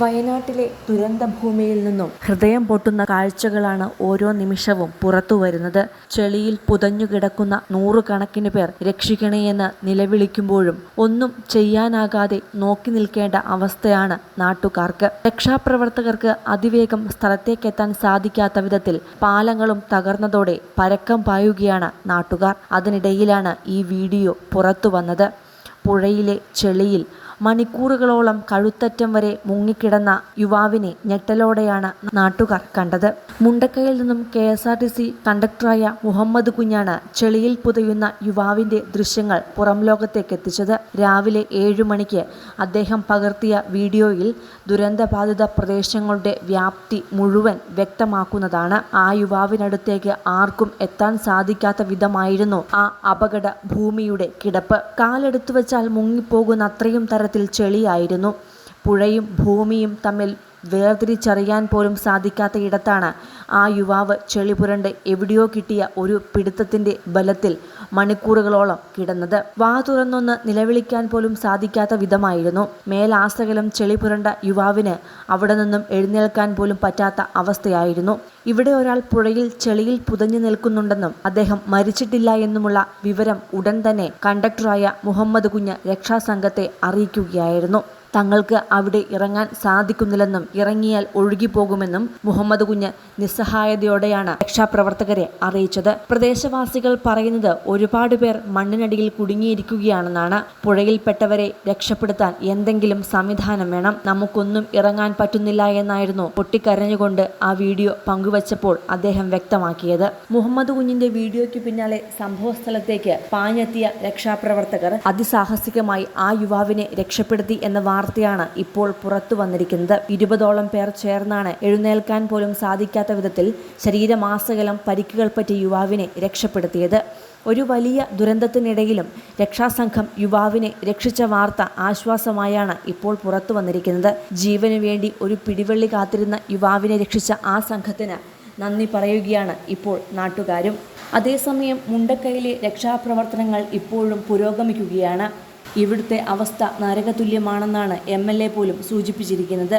വയനാട്ടിലെ ദുരന്തഭൂമിയിൽ നിന്നും ഹൃദയം പൊട്ടുന്ന കാഴ്ചകളാണ് ഓരോ നിമിഷവും പുറത്തു വരുന്നത് ചെളിയിൽ പുതഞ്ഞുകിടക്കുന്ന നൂറുകണക്കിന് പേർ രക്ഷിക്കണേയെന്ന് നിലവിളിക്കുമ്പോഴും ഒന്നും ചെയ്യാനാകാതെ നോക്കി നിൽക്കേണ്ട അവസ്ഥയാണ് നാട്ടുകാർക്ക്. രക്ഷാപ്രവർത്തകർക്ക് അതിവേഗം സ്ഥലത്തേക്കെത്താൻ സാധിക്കാത്ത വിധത്തിൽ പാലങ്ങളും തകർന്നതോടെ പരക്കം പായുകയാണ് നാട്ടുകാർ. അതിനിടയിലാണ് ഈ വീഡിയോ പുറത്തു വന്നത് പുഴയിലെ ചെളിയിൽ മണിക്കൂറുകളോളം കഴുത്തറ്റം വരെ മുങ്ങിക്കിടന്ന യുവാവിനെ ഞെട്ടലോടെയാണ് നാട്ടുകാർ കണ്ടത്. മുണ്ടക്കയിൽ നിന്നും K S R T C കണ്ടക്ടറായ Muhammad കുഞ്ഞാണ് ചെളിയിൽ പുതയുന്ന യുവാവിന്റെ ദൃശ്യങ്ങൾ പുറം ലോകത്തേക്ക് എത്തിച്ചത്. രാവിലെ ഏഴു മണിക്ക് അദ്ദേഹം പകർത്തിയ വീഡിയോയിൽ ദുരന്തബാധിത പ്രദേശങ്ങളുടെ വ്യാപ്തി മുഴുവൻ വ്യക്തമാക്കുന്നതാണ്. ആ യുവാവിനടുത്തേക്ക് ആർക്കും എത്താൻ സാധിക്കാത്ത വിധമായിരുന്നു ആ അപകട ഭൂമിയുടെ കിടപ്പ്. കാലെടുത്തു വെച്ചാൽ മുങ്ങിപ്പോകുന്ന അത്രയും തരത്തിൽ ചെളിയായിരുന്നു. പുഴയും ഭൂമിയും തമ്മിൽ വേർതിരിച്ചറിയാൻ പോലും സാധിക്കാത്ത ഇടത്താണ് ആ യുവാവ് ചെളിപുരണ്ട് എവിടെയോ കിട്ടിയ ഒരു പിടുത്തത്തിന്റെ ബലത്തിൽ മണിക്കൂറുകളോളം കിടന്നത്. വാ തുറന്നൊന്ന് നിലവിളിക്കാൻ പോലും സാധിക്കാത്ത വിധമായിരുന്നു. മേലാസകലം ചെളിപുരണ്ട യുവാവിന് അവിടെ നിന്നും എഴുന്നേൽക്കാൻ പോലും പറ്റാത്ത അവസ്ഥയായിരുന്നു. ഇവിടെ ഒരാൾ പുഴയിൽ ചെളിയിൽ പുതഞ്ഞു നിൽക്കുന്നുണ്ടെന്നും അദ്ദേഹം മരിച്ചിട്ടില്ല എന്നുമുള്ള വിവരം ഉടൻ തന്നെ കണ്ടക്ടറായ മുഹമ്മദ് കുഞ്ഞ് രക്ഷാസംഘത്തെ അറിയിക്കുകയായിരുന്നു. തങ്ങൾക്ക് അവിടെ ഇറങ്ങാൻ സാധിക്കുന്നില്ലെന്നും ഇറങ്ങിയാൽ ഒഴുകിപ്പോകുമെന്നും മുഹമ്മദ് കുഞ്ഞ് നിസ്സഹായതയോടെയാണ് രക്ഷാപ്രവർത്തകരെ അറിയിച്ചത്. പ്രദേശവാസികൾ പറയുന്നത് ഒരുപാട് പേർ മണ്ണിനടിയിൽ കുടുങ്ങിയിരിക്കുകയാണെന്നാണ്. പുഴയിൽപ്പെട്ടവരെ രക്ഷപ്പെടുത്താൻ എന്തെങ്കിലും സംവിധാനം വേണം. നമുക്കൊന്നും ഇറങ്ങാൻ പറ്റുന്നില്ല എന്നായിരുന്നു പൊട്ടിക്കരഞ്ഞുകൊണ്ട് ആ വീഡിയോ പങ്കുവച്ചപ്പോൾ അദ്ദേഹം വ്യക്തമാക്കിയത്. മുഹമ്മദ് കുഞ്ഞിന്റെ വീഡിയോയ്ക്ക് പിന്നാലെ സംഭവ സ്ഥലത്തേക്ക് പാഞ്ഞെത്തിയ രക്ഷാപ്രവർത്തകർ അതിസാഹസികമായി ആ യുവാവിനെ രക്ഷപ്പെടുത്തി എന്ന വാർത്തയാണ് ഇപ്പോൾ പുറത്തു വന്നിരിക്കുന്നത്. ഇരുപതോളം പേർ ചേർന്നാണ് എഴുന്നേൽക്കാൻ പോലും സാധിക്കാത്ത വിധത്തിൽ ശരീരമാസകലം പരിക്കുകൾ പറ്റിയ യുവാവിനെ രക്ഷപ്പെടുത്തിയത്. ഒരു വലിയ ദുരന്തത്തിനിടയിലും രക്ഷാസംഘം യുവാവിനെ രക്ഷിച്ച വാർത്ത ആശ്വാസമായാണ് ഇപ്പോൾ പുറത്തു വന്നിരിക്കുന്നത്. ജീവന് വേണ്ടി ഒരു പിടിവള്ളി കാത്തിരുന്ന യുവാവിനെ രക്ഷിച്ച ആ സംഘത്തിന് നന്ദി പറയുകയാണ് ഇപ്പോൾ നാട്ടുകാരും. അതേസമയം മുണ്ടക്കൈയിലെ രക്ഷാപ്രവർത്തനങ്ങൾ ഇപ്പോഴും പുരോഗമിക്കുകയാണ്. ഇവിടുത്തെ അവസ്ഥ നരകതുല്യമാണെന്നാണ് എം എൽ എ പോലും സൂചിപ്പിച്ചിരിക്കുന്നത്.